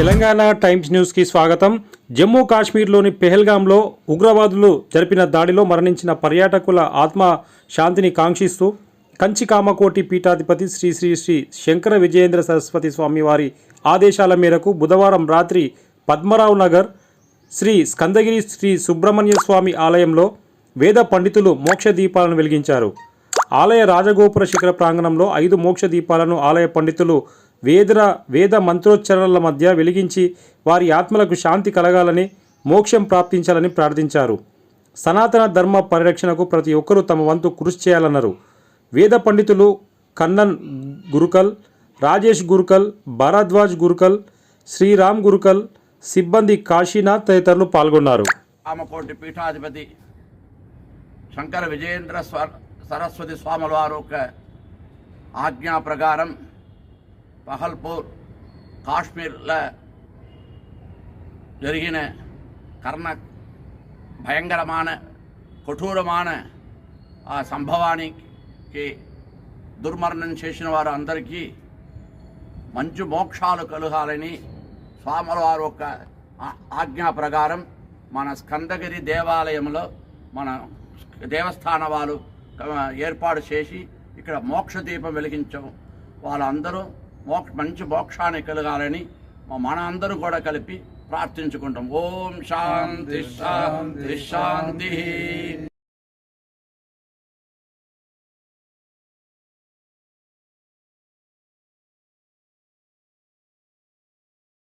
Telangana times న్యూస్కి స్వాగతం. జమ్మూ కాశ్మీర్లోని పెహల్గాంలో ఉగ్రవాదులు జరిపిన దాడిలో మరణించిన పర్యాటకుల ఆత్మ శాంతిని కాంక్షిస్తూ కంచి కామకోటి పీఠాధిపతి శ్రీ శ్రీ శ్రీ శంకర విజయేంద్ర సరస్వతి స్వామి వారి ఆదేశాల మేరకు బుధవారం రాత్రి పద్మరావు నగర్ శ్రీ స్కందగిరి శ్రీ సుబ్రహ్మణ్య స్వామి ఆలయంలో వేద పండితులు మోక్ష దీపాలను వెలిగించారు. ఆలయ రాజగోపుర శిఖర ప్రాంగణంలో ఐదు మోక్ష దీపాలను ఆలయ పండితులు వేద వేద మంత్రోచ్చరణల మధ్య వెలిగించి వారి ఆత్మలకు శాంతి కలగాలని మోక్షం ప్రాప్తించాలని ప్రార్థించారు. సనాతన ధర్మ పరిరక్షణకు ప్రతి ఒక్కరూ తమ వంతు కృషి చేయాలన్నారు. వేద పండితులు కన్నన్ గురుకల్ రాజేష్ గురుకల్ భరద్వాజ్ గురుకల్ శ్రీరామ్ గురుకల్ సిబ్బంది కాశీనాథ్ తదితరులు పాల్గొన్నారు. రామకోటి పీఠాధిపతి శంకర విజయేంద్ర సరస్వతి స్వాముల వారు ఒక ఆజ్ఞా ప్రకారం పహల్పూర్ కాశ్మీర్లో జరిగిన కర్ణ భయంకరమైన కఠోరమైన ఆ సంభవానికి దుర్మరణం చేసిన వారు అందరికీ మంచి మోక్షాలు కలగాలని స్వాముల వారు ఒక ఆజ్ఞా ప్రకారం మన స్కందగిరి దేవాలయంలో మన దేవస్థాన వాళ్ళు ఏర్పాటు చేసి ఇక్కడ మోక్ష దీపం వెలిగించాం వాళ్ళందరూ మోక్ష మంచి మోక్షాన్ని కలగాలని మన అందరూ కూడా కలిపి ప్రార్థించుకుంటాం. ఓం శాంతి శాంతి. శాంతి.